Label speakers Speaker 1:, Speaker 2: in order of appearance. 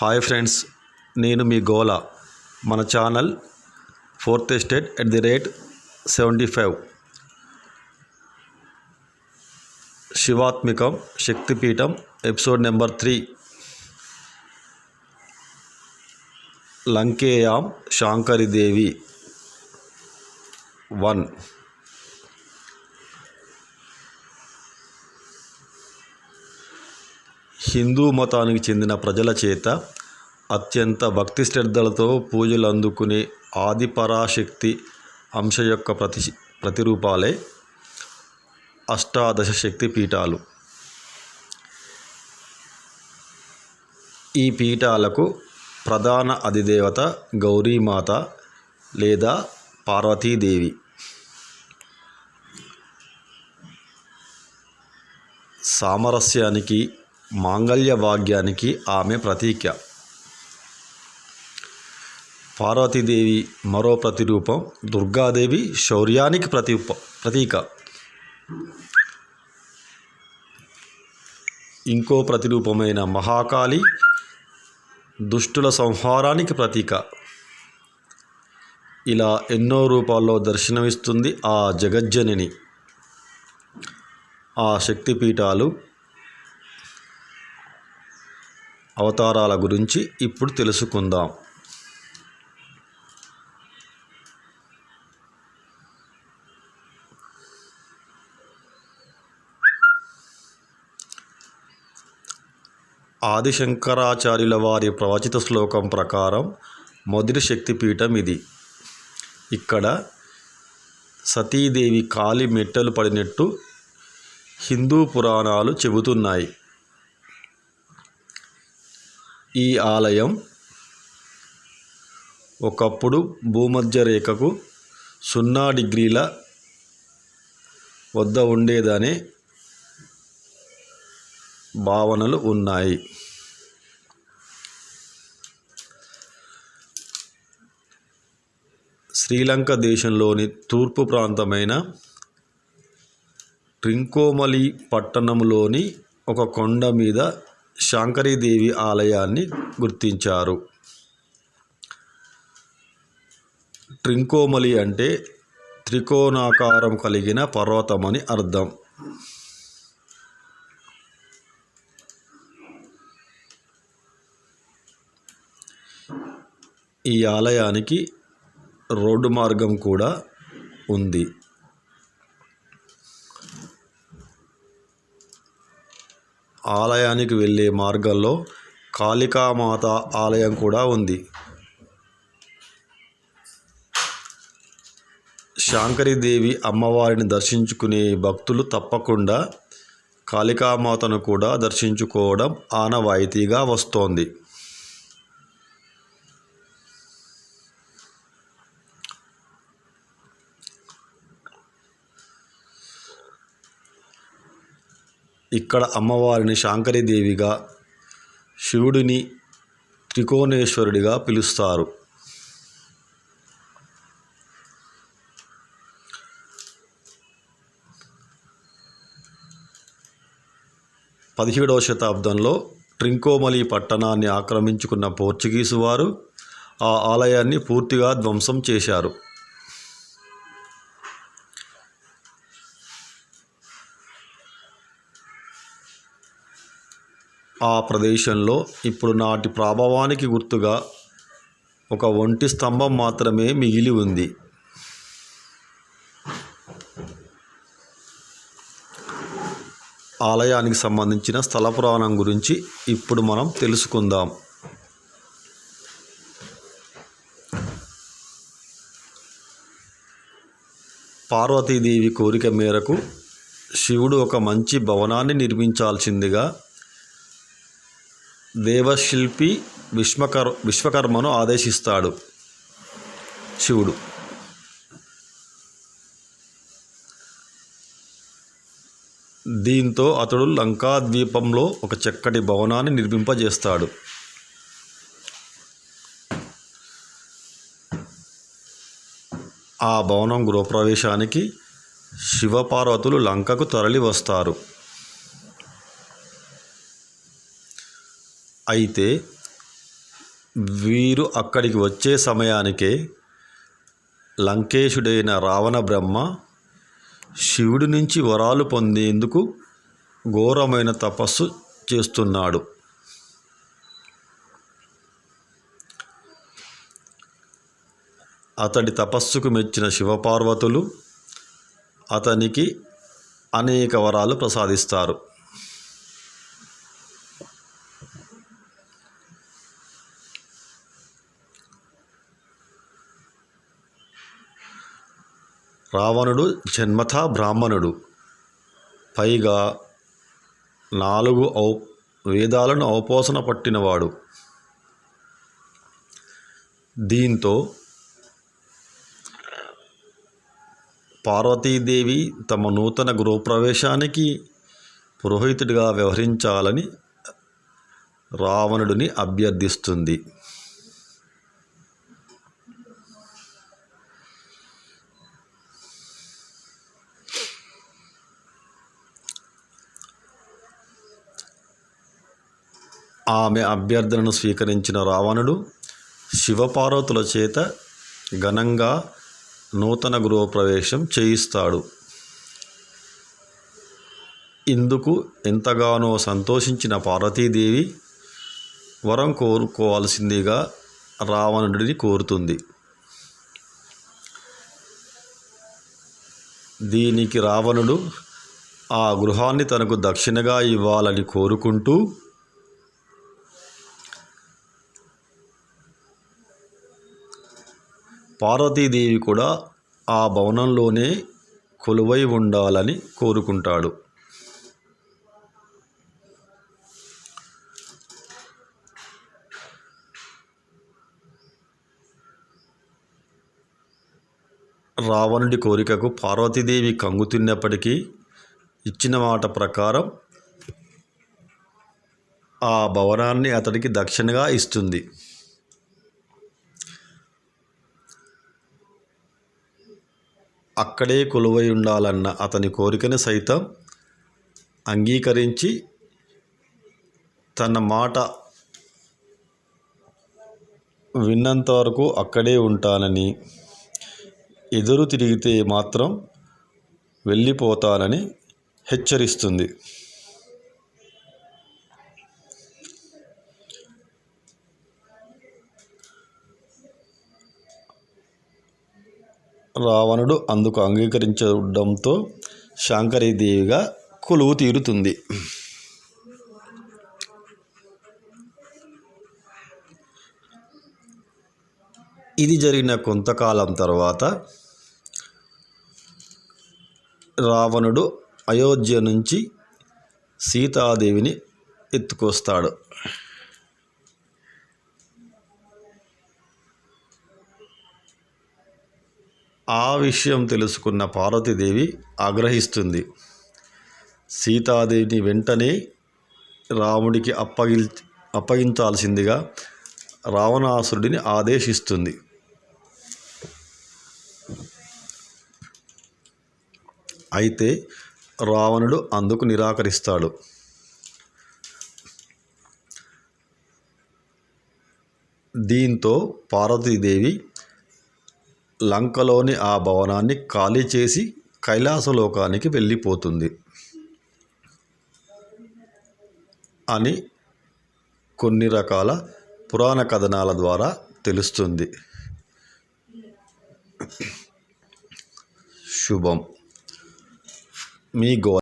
Speaker 1: Hi friends నేను మీ గోల మన channel fourth estate at the rate seventy five శివాత్మికం శక్తిపీఠం episode number three లంకేయాం శాంకరిదేవి one Hindu మతానికి చెందిన ప్రజల చేత అత్యంత భక్తి శ్రద్ధలతో పూజలు అందుకునే ఆదిపరాశక్తి అంశ యొక్క ప్రతి ప్రతిరూపాలే అష్టాదశ శక్తి పీఠాలు. ఈ పీఠాలకు ప్రధాన అధిదేవత గౌరీమాత లేదా పార్వతీదేవి. సామరస్యానికి మాంగళ్య భాగ్యానికి ఆమె ప్రతీక. పార్వతీదేవి మరో ప్రతిరూపం దుర్గాదేవి శౌర్యానికి ప్రతి ప్రతీక. ఇంకో ప్రతిరూపమైన మహాకాళి దుష్టుల సంహారానికి ప్రతీక. ఇలా ఎన్నో రూపాల్లో దర్శనమిస్తుంది ఆ జగజ్జనని. ఆ శక్తిపీఠాలు అవతారాల గురించి ఇప్పుడు తెలుసుకుందాం. ఆదిశంకరాచార్యుల వారి ప్రవచిత శ్లోకం ప్రకారం మొదటి శక్తిపీఠం ఇది. ఇక్కడ సతీదేవి కాలి మెట్టలు పడినట్టు హిందూ పురాణాలు చెబుతున్నాయి. ఈ ఆలయం ఒకప్పుడు భూమధ్య రేఖకు సున్నా డిగ్రీల వద్ద ఉండేదనే భావనలు ఉన్నాయి. శ్రీలంక దేశంలోని తూర్పు ప్రాంతమైన ట్రింకోమలి పట్టణంలోని ఒక కొండ మీద శాంకరీదేవి ఆలయాన్ని గుర్తించారు. ట్రింకోమలి అంటే త్రికోణాకారం కలిగిన పర్వతమని అర్థం. ఈ ఆలయానికి రోడ్డు మార్గం కూడా ఉంది. ఆలయానికి వెళ్ళే మార్గంలో కాళికామాత ఆలయం కూడా ఉంది. శాంకరీదేవి అమ్మవారిని దర్శించుకునే భక్తులు తప్పకుండా కాళికామాతను కూడా దర్శించుకోవడం ఆనవాయితీగా వస్తోంది. ఇక్కడ అమ్మవారిని శాంకరీదేవిగా శివుడిని త్రికోణేశ్వరుడిగా పిలుస్తారు. పదిహేడవ శతాబ్దంలో ట్రింకోమలి పట్టణాన్ని ఆక్రమించుకున్న పోర్చుగీసు వారు ఆ ఆలయాన్ని పూర్తిగా ధ్వంసం చేశారు. ఆ ప్రదేశంలో ఇప్పుడు నాటి ప్రభావానికి గుర్తుగా ఒక ఒంటి స్తంభం మాత్రమే మిగిలి ఉంది. ఆలయానికి సంబంధించిన స్థల పురాణం గురించి ఇప్పుడు మనం తెలుసుకుందాం. పార్వతీదేవి కోరిక మేరకు శివుడు ఒక మంచి భవనాన్ని నిర్మించాల్సిందిగా దేవశిల్పి విశ్వకర్ విశ్వకర్మను ఆదేశిస్తాడు శివుడు. దీంతో అతడు లంకాద్వీపంలో ఒక చక్కటి భవనాన్ని నిర్మింపజేస్తాడు. ఆ భవనం గృహప్రవేశానికి శివపార్వతులు లంకకు తరలి వస్తారు అయితే వీరు అక్కడికి వచ్చే సమయానికే లంకేశుడైన రావణ బ్రహ్మ శివుడి నుంచి వరాలు పొందేందుకు ఘోరమైన తపస్సు చేస్తున్నాడు. అతడి తపస్సుకు మెచ్చిన శివపార్వతులు అతనికి అనేక వరాలు ప్రసాదిస్తారు. రావణుడు జన్మథా బ్రాహ్మణుడు. పైగా నాలుగు ఔ వేదాలను ఔపోసన పట్టినవాడు. దీంతో పార్వతీదేవి తమ నూతన గృహప్రవేశానికి పురోహితుడిగా వ్యవహరించాలని రావణుడిని అభ్యర్థిస్తుంది. ఆమె అభ్యర్థనను స్వీకరించిన రావణుడు శివపార్వతుల చేత ఘనంగా నూతన గృహప్రవేశం చేయిస్తాడు. ఇందుకు ఎంతగానో సంతోషించిన పార్వతీదేవి వరం కోరుకోవాల్సిందిగా రావణుడిని కోరుతుంది. దీనికి రావణుడు ఆ గృహాన్ని తనకు దక్షిణగా ఇవ్వాలని కోరుకుంటూ పార్వతీదేవి కూడా ఆ భవనంలోనే కొలువై ఉండాలని కోరుకుంటాడు. రావణుడి కోరికకు పార్వతీదేవి కంగుతిన్నప్పటికీ ఇచ్చిన మాట ప్రకారం ఆ భవనాన్ని అతడికి దక్షిణగా ఇస్తుంది. అక్కడే కొలువై ఉండాలన్న అతని కోరికను సైతం అంగీకరించి తన మాట విన్నంత వరకు అక్కడే ఉంటానని ఎదురు తిరిగితే మాత్రం వెళ్ళిపోతానని హెచ్చరిస్తుంది. రావణుడు అందుకు అంగీకరించడంతో శాంకరీదేవిగా కొలువు తీరుతుంది. ఇది జరిగిన కొంతకాలం తర్వాత రావణుడు అయోధ్య నుంచి సీతాదేవిని ఎత్తుకొస్తాడు. ఆ విషయం తెలుసుకున్న పార్వతీదేవి ఆగ్రహిస్తుంది. సీతాదేవిని వెంటనే రాముడికి అప్పగిల్ అప్పగించాల్సిందిగా రావణాసురుడిని ఆదేశిస్తుంది. అయితే రావణుడు అందుకు నిరాకరిస్తాడు. దీంతో పార్వతీదేవి లంకలోని ఆ భవనాన్ని ఖాళీ చేసి కైలాసలోకానికి వెళ్ళిపోతుంది అని కొన్ని రకాల పురాణ కథనాల ద్వారా తెలుస్తుంది. శుభం. Me go